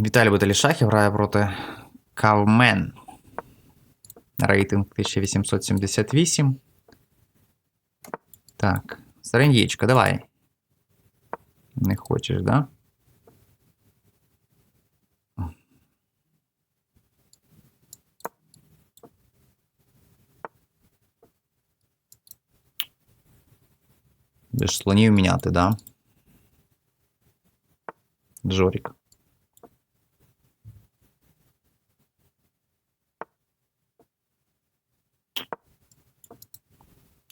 Віталій Баталішахів грає проти Кавмен. Рейтинг 1878. Так. Сарендічка, давай. Не хочеш, да? Будеш слонів міняти, да? Жорік.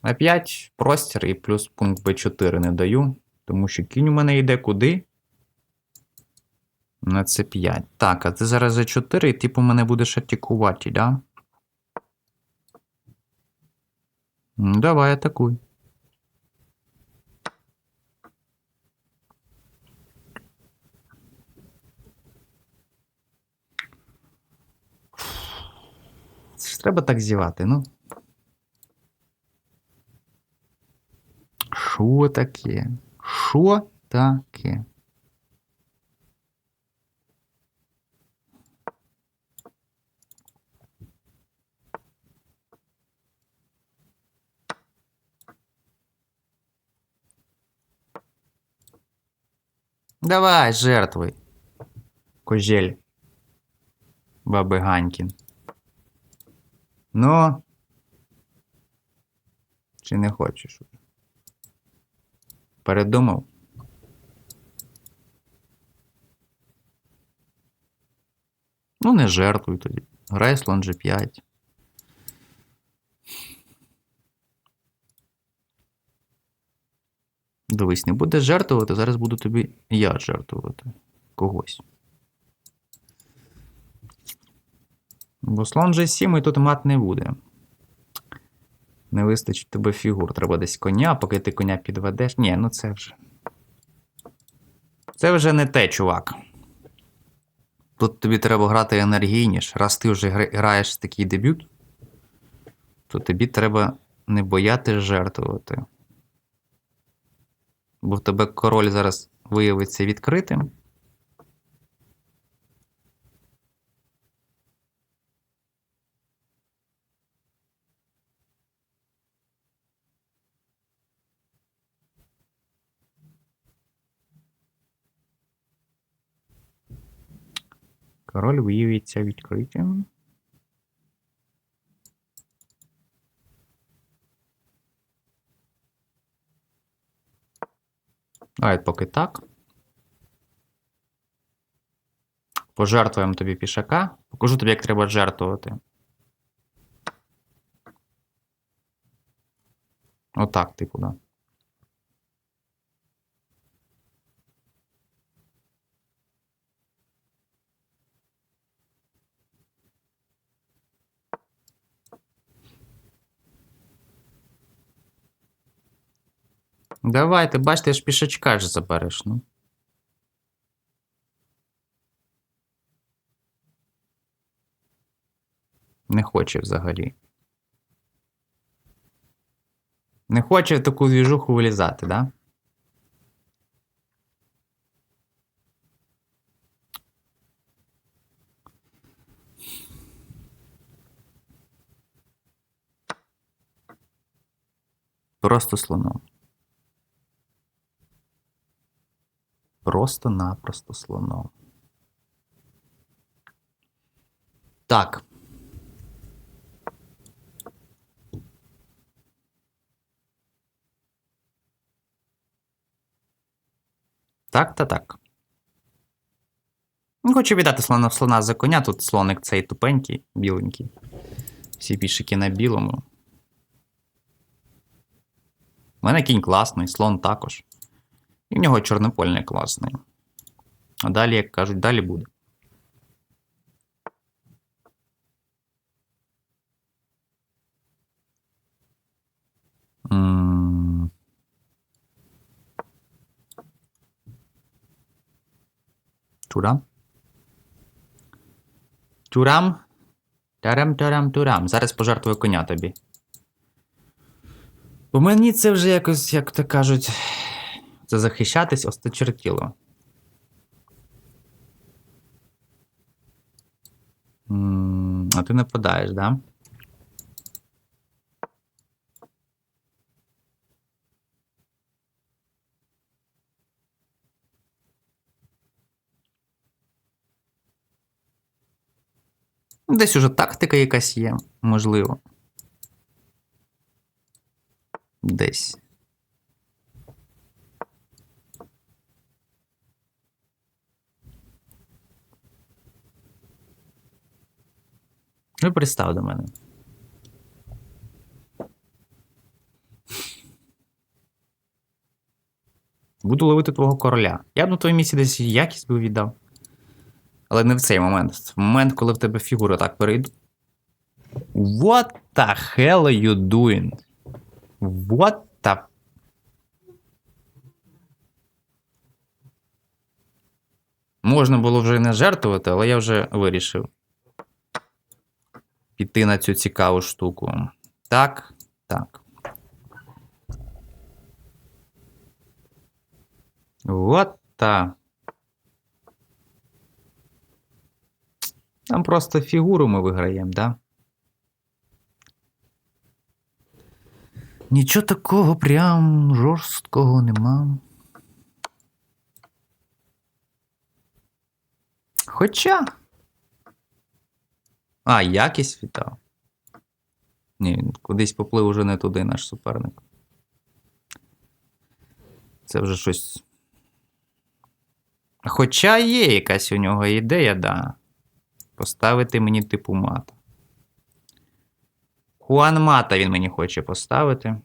А5 простір і плюс пункт Б4 не даю, тому що кінь у мене йде куди? На С5. Так, а ти зараз за 4 і ти по мене будеш атакувати, да? Ну, давай, атакуй. Треба так зівати, ну. Що таке? Що таке? Давай, жертвуй. Кожель. Баби Ганькін. Ну. Чи не хочеш? Передумав? Ну, не жертвуй тоді. Грай слон G5. Дивись, не будеш жертвувати, зараз буду тобі я жертвувати. Когось. Бо слон G7 і тут мат не буде. Не вистачить тебе фігур. Треба десь коня, поки ти коня підведеш. Ні, ну це вже. Це вже не те, чувак. Тут тобі треба грати енергійніше. Раз ти вже гра- граєш такий дебют, то тобі треба не бояти жертвувати. Бо в тебе король зараз виявиться відкритим. Король виявиться відкритим. Давай поки так. Пожертвуємо тобі пішака. Покажу тобі, як треба жертвувати. Отак, типу, да. Давай, ти бачиш, ти ж пішачка ж забереш, ну. Не хоче взагалі. Не хоче в таку двіжуху вилізати, да? Просто слоном. Просто-напросто слоном. Так. Так та так. Ну, Хочу віддати слона слона за коня. Тут слоник цей тупенький, біленький. Всі пішики на білому. У мене кінь класний, слон також. І в нього чорнопольний класний. А далі, як кажуть, далі буде. М. Турам. Турам. Тарам, тарам, турам. Зараз пожертвую коня тобі. Бо мені це вже якось, як то кажуть, це захищатись осточертіло. А ти нападаєш, да? Десь уже тактика якась є, можливо. Десь. Ну, пристав до мене. Буду ловити твого короля. Я б на твоєму місці десь якість би віддав. Але не в цей момент. В момент, коли в тебе фігура так перейду. What the hell are you doing? What the... Можна було вже не жертвувати, але я вже вирішив піти на цю цікаву штуку. Так, так. Вот та. Там просто фігуру ми виграємо, да? Нічого такого прям жорсткого нема. Хоча. А, якість вітав. Ні, він кудись поплив уже не туди наш суперник. Це вже щось. Хоча є якась у нього ідея, да. Поставити мені типу мата. Хуан Мата він мені хоче поставити.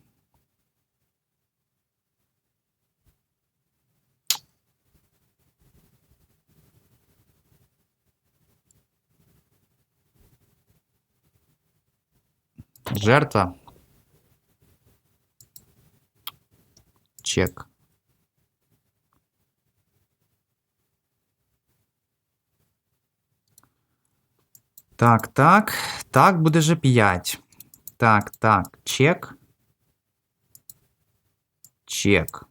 Жертва. Чек. Так, так. Так, буде же 5. Так, так. Чек. Чек.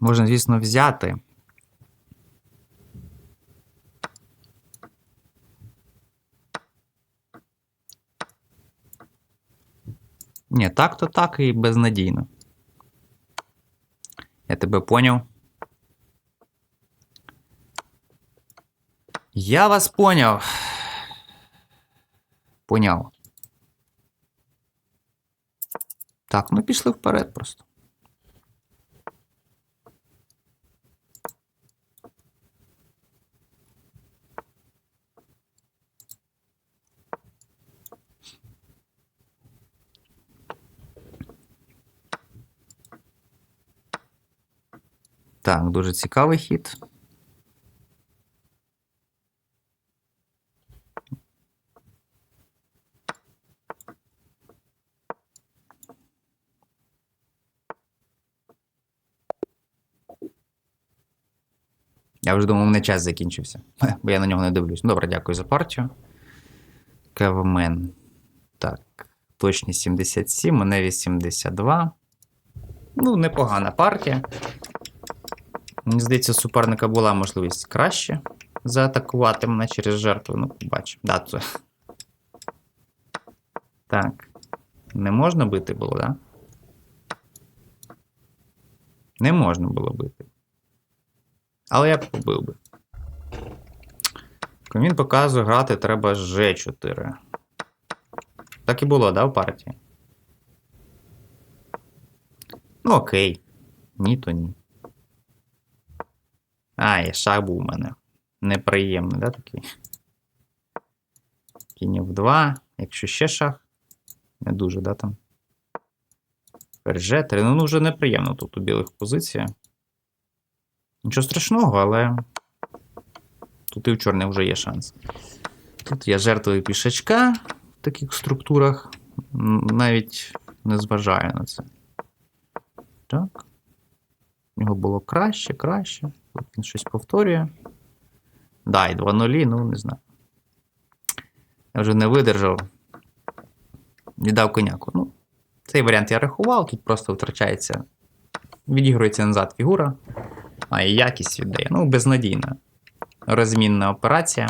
Можна, звісно, взяти. Ні, так то так і безнадійно. Я тебе поняв. Я вас поняв. Поняв. Так, ну пішли вперед просто. Так, дуже цікавий хід. Я вже думав, у мене час закінчився, бо я на нього не дивлюсь. Добре, дякую за партію. Кевмен. Так, точність 77, мене 82. Ну, непогана партія. Мені здається, суперника була можливість краще заатакувати мене через жертву. Ну, побачимо. Да, це. Так. Не можна бити було, так? Да? Не можна було бити. Але я б побив би. Він показує, грати треба G4. Так і було, да, в партії? Ну, окей. Ні, то ні. А, і шах був у мене. Неприємний, да, такий? Кінь в 2. Якщо ще шах. Не дуже, да, там. Перже 3. Ну, ну, вже неприємно тут у білих позиція. Нічого страшного, але. Тут і в чорних вже є шанс. Тут я жертвую пішачка в таких структурах. Навіть не зважаю на це. Так. У нього було краще, краще. Тут він щось повторює. Да, і 2-0, ну не знаю. Я вже не видержав. Віддав коняку. Ну, цей варіант я рахував, тут просто втрачається. Відігрується назад фігура. А і якість віддає. Ну, безнадійна. розмінна операція.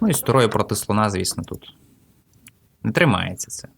Ну і з проти слона, звісно, тут не тримається це.